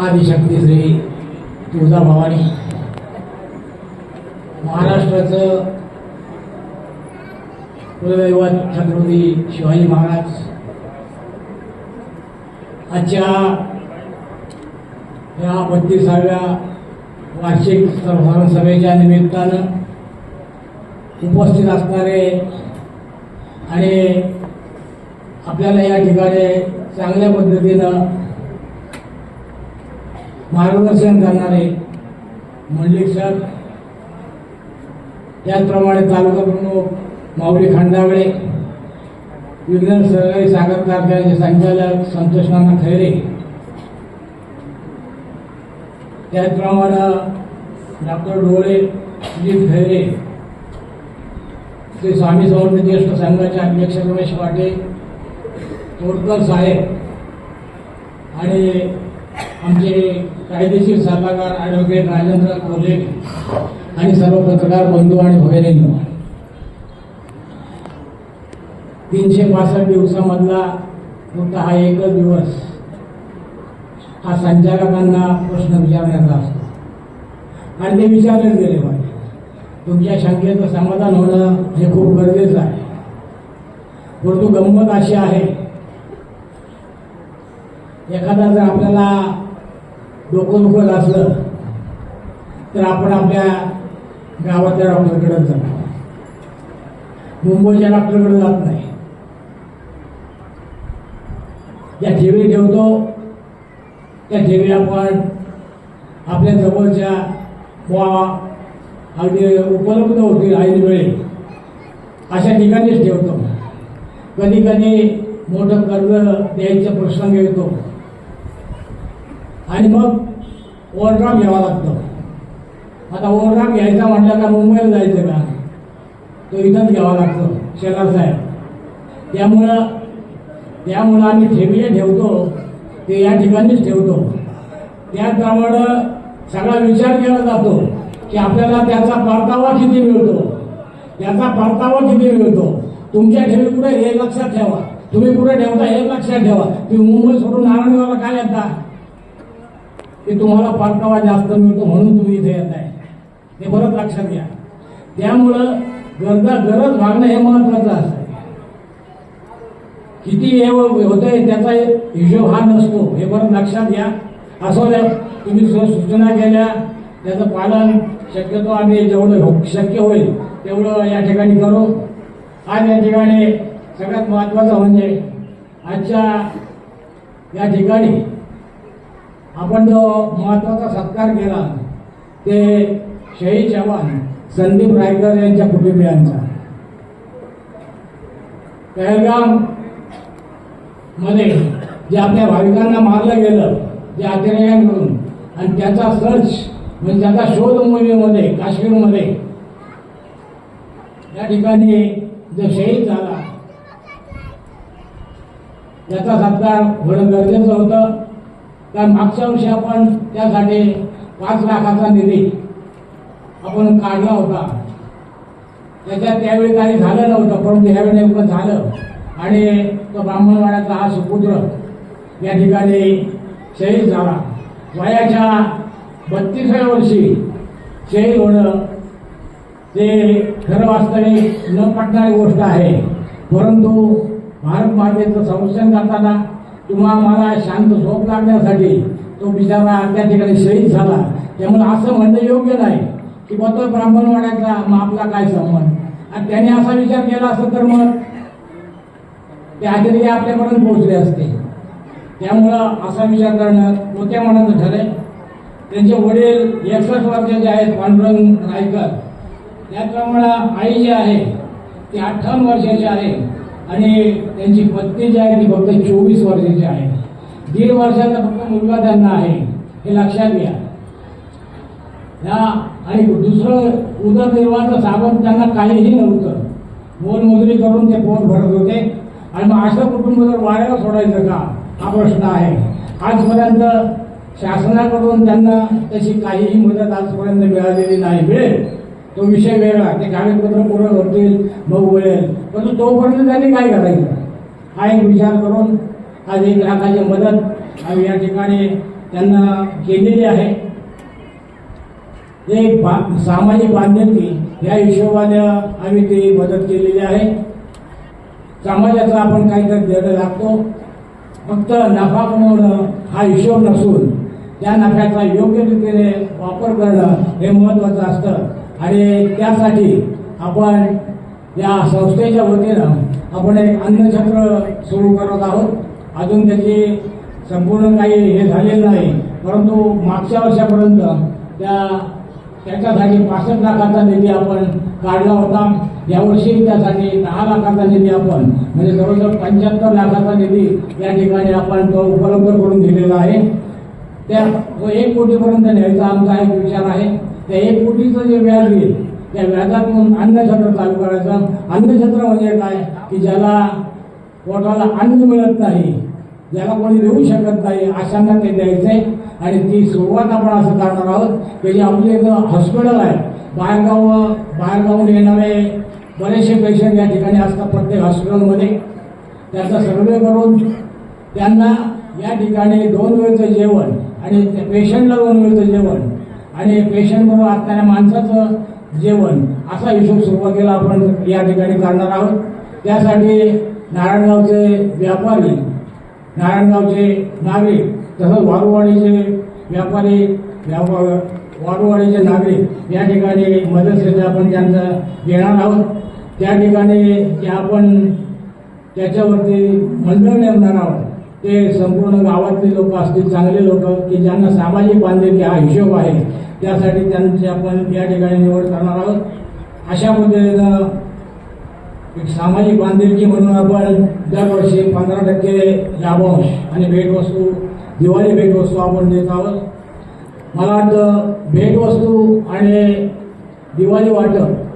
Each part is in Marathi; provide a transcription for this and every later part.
आदिशक्ती श्री तुळजाभवानी. महाराष्ट्राचं कुलदैवत छत्रपती शिवाजी महाराज. आजच्या या बत्तीसाव्या वार्षिक सर्वसाधारण सभेच्या निमित्तानं उपस्थित असणारे आणि आपल्याला या ठिकाणी चांगल्या पद्धतीनं मार्गदर्शन करणारे मंडलिक सर त्याचप्रमाणे तालुका प्रमुख माऊली खंडागळे विज्ञान सहकारी साखर कारखान्याचे संचालक संतोष नाना खैरे त्याचप्रमाणे डॉक्टर डोळे सुजित खैरे श्री स्वामी समर्थ ज्येष्ठ संघाचे अध्यक्ष रमेश पाटील तोडकर साहेब आणि आमचे कायदेशीर सल्लागार ॲडव्होकेट राजेंद्र कोले आणि सर्व पत्रकार बंधू आणि भगिनींनो तीनशे पासष्ट दिवसामधला फक्त हा एकच दिवस हा संचालकांना प्रश्न विचारण्याचा असतो. आणि ते विचारलेच गेले पाहिजे. तुमच्या शंकेचं समाधान होणं हे खूप गरजेचं आहे. परंतु गंमत अशी आहे एखादा जर आपल्याला डोकं दुखत असलं तर आपण आपल्या गावातल्या डॉक्टरकडे जातो मुंबईच्या डॉक्टरकडे जात नाही. ज्या ठेवी ठेवतो. त्या ठेवी आपण आपल्या जवळच्या वा अगदी उपलब्ध होतील ऐन वेळी. अशा ठिकाणीच ठेवतो. कधी कधी मोठं कर्ज द्यायचा प्रसंग येतो. आणि मग ओव्हरड्राफ्ट घ्यावा लागतो. आता ओव्हरड्राफ्ट घ्यायचा म्हटलं का मुंबईला जायचं का? तो इथंच घ्यावा लागतो शेलार साहेब. त्यामुळं त्यामुळं आम्ही ठेवी ठेवतो ते या ठिकाणीच ठेवतो. त्याप्रमाणं सगळा विचार केला जातो की आपल्याला त्याचा परतावा किती मिळतो? त्याचा परतावा किती मिळतो? तुमच्या ठेवी कुठे हे लक्षात ठेवा. तुम्ही कुठे ठेवता हे लक्षात ठेवा. तुम्ही मुंबई सोडून नारायणगावला काय येता? की तुम्हाला परतावा जास्त मिळतो म्हणून तुम्ही इथे येत आहे हे परत लक्षात घ्या. त्यामुळं गरजा गरज भागणं हे महत्वाचं असतं. किती होतंय त्याचा हिशोब हा नसतो. हे परत लक्षात घ्या. असं द्या तुम्ही सूचना केल्या त्याचं पालन शक्यतो आम्ही जेवढं हो- शक्य होईल तेवढं या ठिकाणी करू. आज या ठिकाणी सगळ्यात महत्वाचं म्हणजे आजच्या या ठिकाणी आपण जो महत्त्वाचा सत्कार केला ते शहीद जवान संदीप रायकर यांच्या कुटुंबियांचा. पहलगाममध्ये जे आपल्या भाविकांना मारलं गेलं जे आचार्यांकडून आणि त्याचा सर्च म्हणजे त्याचा शोध मोहिमेमध्ये काश्मीरमध्ये या ठिकाणी जो शहीद झाला त्याचा सत्कार होणं गरजेचं होतं. कारण मागच्या वर्षी आपण त्यासाठी पाच लाखाचा निधी आपण काढला होता. त्याच्यात त्यावेळी काही झालं नव्हतं परंतु ह्यावेळी नेमकं झालं. आणि तो ब्राह्मणवाड्याचा हा सुपुत्र या ठिकाणी शहीद झाला. वयाच्या बत्तीसाव्या वर्षी शहीद होणं ते खरं वास्तविक न पटणारी गोष्ट आहे. परंतु भारत मातेचं संरक्षण करताना किंवा मला शांत झोप लागण्यासाठी तो बिचारा त्या ठिकाणी शहीद झाला. त्यामुळे असं म्हणणं योग्य नाही की बा तो ब्राह्मणवाड्याचा मग आपला काय संबंध? आणि त्याने असा विचार केला असं तर मग ते आचार्य आपल्यापर्यंत पोहोचले असते. त्यामुळं असा विचार करणं मोठ्या मनाचं ठरेल. त्यांचे वडील एकसष्ट वर्षाचे आहेत पांडुरंग रायकर. त्याचप्रमाणे आई जी आहे ती अठ्ठावन्न वर्षाची आहे. आणि त्यांची पत्नी जी आहे ती फक्त चोवीस वर्षाची आहे. दीड वर्षाचा फक्त मुलगा त्यांना आहे. हे लक्षात घ्या. या आणि दुसरं उदरनिर्वाहाचं साबण त्यांना काहीही नव्हतं. मोलमजुरी करून ते पोट भरत होते. आणि मग असं कुटुंब जर वाऱ्याला सोडायचं का? हा प्रश्न आहे. आजपर्यंत शासनाकडून त्यांना तशी काहीही मदत आजपर्यंत मिळालेली नाही. मिळेल. तो विषय वेगळा. ते कागदपत्र पूर्ण होतील मग मिळेल परंतु तोपर्यंत त्यांनी काय करायचं? हा एक विचार करून आज एक लाखाची मदत आम्ही या ठिकाणी त्यांना केलेली आहे. ते बा सामाजिक बांधिलकी या हिशोबाने आम्ही ती मदत केलेली आहे. समाजाचा आपण काहीतरी देणं लागतो. फक्त नफा कमवणं हा हिशोब नसून त्या नफ्याचा योग्य रीतीने वापर करणं हे महत्त्वाचं असतं. आणि त्यासाठी आपण या संस्थेच्या वतीनं आपण एक अन्नचक्र सुरू करत आहोत. अजून त्याची संपूर्ण काही हे झालेलं नाही परंतु मागच्या वर्षापर्यंत त्या त्याच्यासाठी पासष्ट लाखाचा निधी आपण काढला होता. यावर्षी त्यासाठी दहा लाखाचा निधी आपण म्हणजे जवळजवळ पंच्याहत्तर लाखाचा निधी या ठिकाणी आपण तो उपलब्ध करून दिलेला आहे. त्या तो एक कोटीपर्यंत न्यायचा आमचा एक विचार आहे. त्या एक कोटीचं जे व्याज येईल त्या व्याजातून अन्नछत्र चालू करायचं. अन्नछत्र म्हणजे काय? की ज्याला पोटाला अन्न मिळत नाही ज्याला कोणी देऊ शकत नाही अशांना ते द्यायचे. आणि ती सुरुवात आपण असं करणार आहोत की जे आपले इथं हॉस्पिटल आहे बाहेरगाव बाहेरगावून येणारे बरेचसे पेशंट या ठिकाणी असतात प्रत्येक हॉस्पिटलमध्ये त्याचा सर्वे करून त्यांना या ठिकाणी दोन वेळचं जेवण आणि त्या पेशंटला दोन वेळचं जेवण आणि पेशंट बरोबर असणाऱ्या माणसाचं जेवण असा हिशोब सुरुवातीला आपण या ठिकाणी करणार आहोत. त्यासाठी नारायणगावचे व्यापारी नारायणगावचे नागरिक तसंच वारुवाडीचे व्यापारी व्यापा वारुवाडीचे नागरिक या ठिकाणी मदतीसाठी आपण त्यांचं घेणार आहोत. त्या ठिकाणी जे आपण त्याच्यावरती मंडळ नेमणार आहोत. ते संपूर्ण गावातले लोक असतील चांगले लोक की ज्यांना सामाजिक बांधिलकी हा हिशोब आहे त्यासाठी त्यांची आपण या ठिकाणी निवड करणार आहोत. अशा पद्धतीनं एक सामाजिक बांधिलकी म्हणून आपण दरवर्षी पंधरा टक्के लाभांश आणि भेटवस्तू दिवाळी भेटवस्तू आपण देत आहोत. मला वाटतं भेटवस्तू आणि दिवाळी वाटप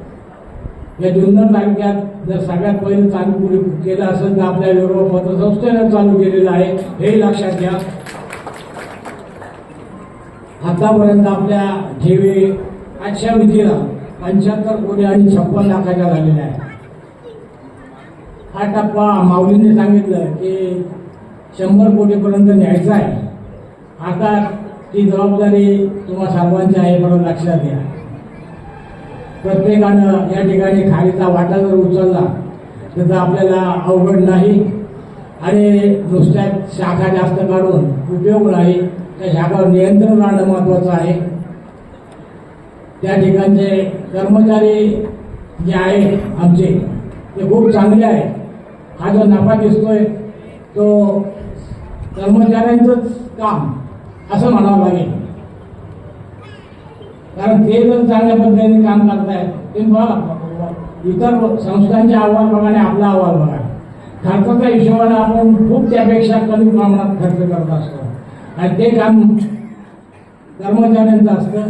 या जुन्नर तालुक्यात जर सगळ्यात पहिलं चालू केलं असेल तर आपल्या विरोध पतसंस्थेनं चालू केलेलं आहे. हे लक्षात घ्या. आतापर्यंत आपल्या ठेवी आजच्या विधीला पंच्याहत्तर कोटी आणि छप्पन लाखाच्या झालेल्या आहेत. हा टप्पा माऊलीने सांगितलं की शंभर कोटीपर्यंत न्यायचा आहे. आता ती जबाबदारी तुम्हा सर्वांची आहे म्हणून लक्षात घ्या. प्रत्येकानं या ठिकाणी खालीचा वाटा जर उचलला तर आपल्याला अवघड नाही. आणि नुसत्या शाखा जास्त काढून उपयोग नाही त्या शाखावर नियंत्रण राहणं महत्वाचं आहे. त्या ठिकाणचे कर्मचारी जे आहे आमचे ते खूप चांगले आहेत. हा जो नफा दिसतोय तो कर्मचाऱ्यांचंच काम असं म्हणावं लागेल. कारण ते जर चांगल्या पद्धतीने काम करतायत ते बघा इतर संस्थांचे अहवाल बघा आणि आपला अहवाल बघा. खर्चाच्या हिशोबाने आपण खूप त्यापेक्षा कमी प्रमाणात खर्च करत असतो. आणि ते काम कर्मचाऱ्यांचं असतं.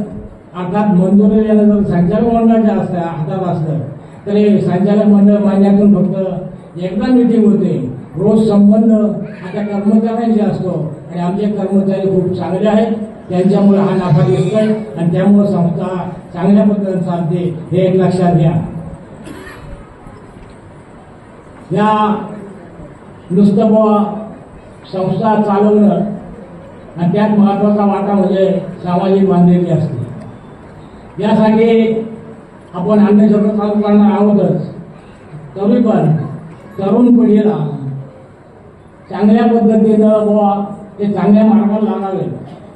अर्थात मंजुरी जर संचालक मंडळाच्या असतं हातात असतं तर हे संचालक मंडळ महिन्यातून फक्त एकदा मिटिंग होते. रोज संबंध आता कर्मचाऱ्यांचे असतो. आणि आमचे कर्मचारी खूप चांगले आहेत. त्यांच्यामुळे हा नफा दिसतोय आणि त्यामुळे संस्था चांगल्या पद्धतीने चालते हे एक लक्षात घ्या. या नुसतं बुवा संस्था चालवणं आणि त्यात महत्त्वाचा वाटा म्हणजे सामाजिक बांधिलकी असते. यासाठी आपण अन्नछत्र चालू करणार आहोतच. तरी पण तरुण पिढीला चांगल्या पद्धतीनं बुवा ते चांगल्या मार्गाला लागावे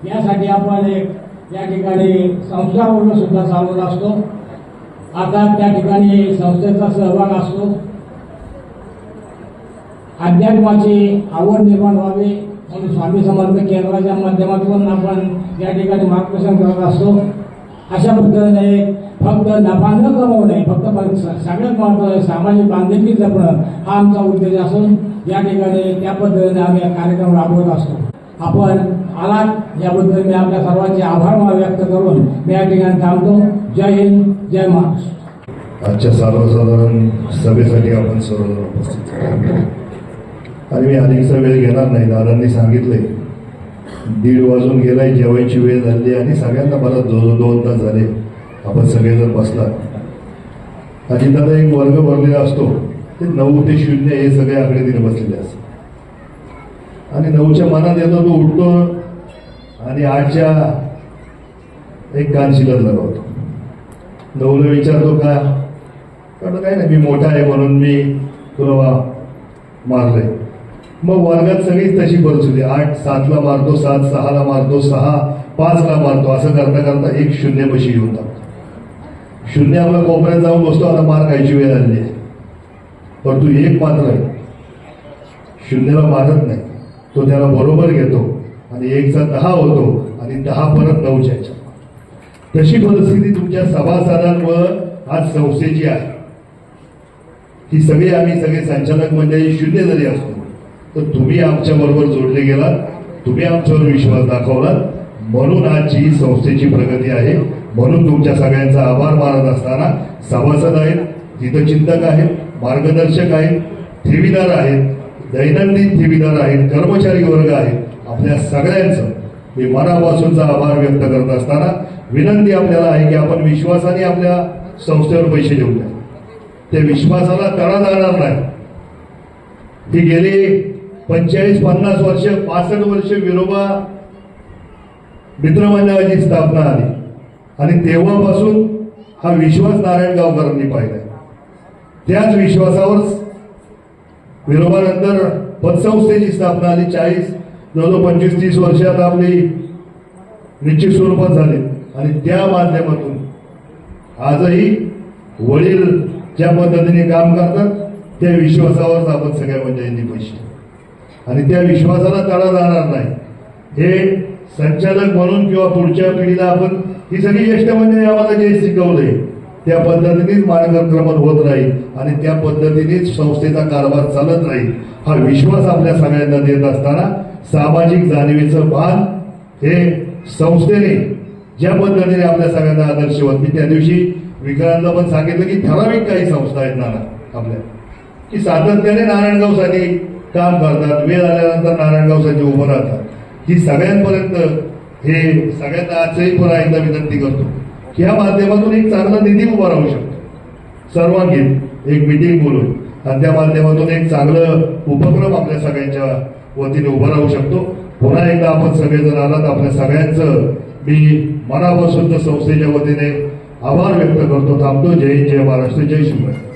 यासाठी आपण एक या ठिकाणी संस्था म्हणून सुद्धा चालवत असतो. आता त्या ठिकाणी संस्थेचा सहभाग असतो. अध्यात्माची आवड निर्माण व्हावी म्हणून स्वामी समर्थ केंद्राच्या माध्यमातून आपण या ठिकाणी मार्गदर्शन करत असतो. अशा पद्धतीने फक्त नफा न कमवणे फक्त सगळ्यात महत्त्वाचं सामाजिक बांधिलकी जपणं हा आमचा उद्देश असून या ठिकाणी त्या पद्धतीने आम्ही कार्यक्रम राबवत असतो. आपण आलात याबद्दल मी आपल्या सर्वांचे आभार व्यक्त करून मी या ठिकाणी थांबतो. जय हिंद जय महाराष्ट्र. आजच्या सर्वसाधारण सभेसाठी आपण सर्वजण उपस्थित आणि मी अधिकचा वेळ घेणार नाही. दादांनी सांगितले दीड वाजून गेलाय जेवायची वेळ झाली आणि सगळ्यांना मला दो दोन तास झाले. आपण सगळेजण बसला आणि दादा एक वर्ग भरलेला असतो. ते नऊ ते शून्य हे सगळे आकडे तिने बसलेले असतात. आणि नऊच्या मनात येतो तो उठतो आणि आठच्या एक कान शिलत लावतो नवलं विचारतो का? म्हटलं काय नाही मी मोठा आहे म्हणून मी तुला मारलंय. मग वर्गात सगळीच तशी परिस्थिती आठ सातला मारतो सात सहाला मारतो सहा पाचला मारतो असं करता करता एक शून्य पशी येऊन जातो. शून्य आपल्या कोपऱ्यात जाऊन बसतो आता मार खायची वेळ आली आहे. पण तू एक मात्र आहे. शून्याला मारत नाही. तो त्याला बरोबर घेतो. आणि एकचा दहा होतो आणि दहा परत नऊच्या तशी परिस्थिती तुमच्या सभासदांवर आज संस्थेची आहे. ही सगळी आम्ही सगळे संचालक मंडळी शून्य जरी असतो. तर तुम्ही आमच्या बरोबर जोडले गेलात तुम्ही आमच्यावर विश्वास दाखवलात. म्हणून आजची ही संस्थेची प्रगती आहे. म्हणून तुमच्या सगळ्यांचा आभार मानत असताना सभासद आहेत हितचिंतक आहेत मार्गदर्शक आहेत ठेवीदार आहेत दैनंदिन ठेवीदार आहेत कर्मचारी वर्ग आहेत. आपल्या सगळ्यांचं मी मनापासूनचा आभार व्यक्त करत असताना विनंती आपल्याला आहे की आपण विश्वासाने आपल्या संस्थेवर पैसे देऊ द्या त्या विश्वासाला तडा जाणार नाही. ही गेली पंचेचाळीस पन्नास वर्ष पासष्ट वर्ष विरोबा मित्रमंडळाची स्थापना आली आणि तेव्हापासून हा विश्वास नारायण गावकरांनी पाहिला त्याच विश्वासावर विरोबानंतर पतसंस्थेची स्थापना आली चाळीस जवळजवळ पंचवीस तीस वर्षात आपली निश्चित स्वरूपात झाली. आणि त्या माध्यमातून आजही वडील ज्या पद्धतीने काम करतात त्या विश्वासावरच आपण सगळ्या मंडळींनी पैसे. आणि त्या विश्वासाला तडा जाणार नाही. हे संचालक म्हणून किंवा पुढच्या पिढीला आपण ही सगळी ज्येष्ठ मंडळी आम्हाला जे शिकवलंय त्या पद्धतीनेच मार्गक्रमण होत राहील आणि त्या पद्धतीनेच संस्थेचा कारभार चालत राहील हा विश्वास आपल्या सगळ्यांना देत असताना सामाजिक जाणीवेचं भान हे संस्थेने ज्या पद्धतीने आपल्या सगळ्यांना आदर्शवत मी त्या दिवशी विक्रांतला पण सांगितलं की ठराविक काही संस्था आहेत नाना आपल्या. की सातत्याने नारायणगावसाठी काम करतात. वेळ आल्यानंतर नारायणगावसाठी उभं राहतात. ही सगळ्यांपर्यंत हे सगळ्यांना आजही पुन्हा एकदा विनंती करतो. या माध्यमातून एक चांगला निधी उभा राहू शकतो. सर्वांगीण एक मिटिंग बोलून. आणि त्या माध्यमातून एक चांगलं उपक्रम आपल्या सगळ्यांच्या वतीने उभं राहू शकतो. पुन्हा एकदा आपण सगळेजण आलात. आपल्या सगळ्यांचं मी मनापासून संस्थेच्या वतीने आभार व्यक्त करतो. थांबतो. जय जय महाराष्ट्र. जय शिवराय.